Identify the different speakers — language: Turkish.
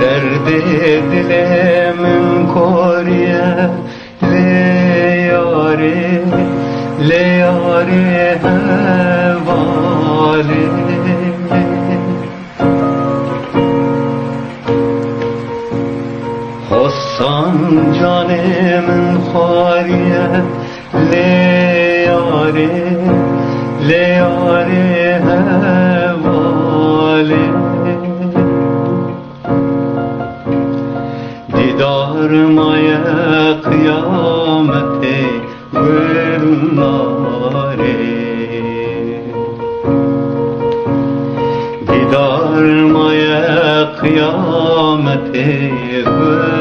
Speaker 1: Derdi dilemin koriye Le yari, le yari hevali Hossan canımın hariye Le yari, le yari hevali Didarmaya kıyamete gülnare Didarmaya kıyamete gülnare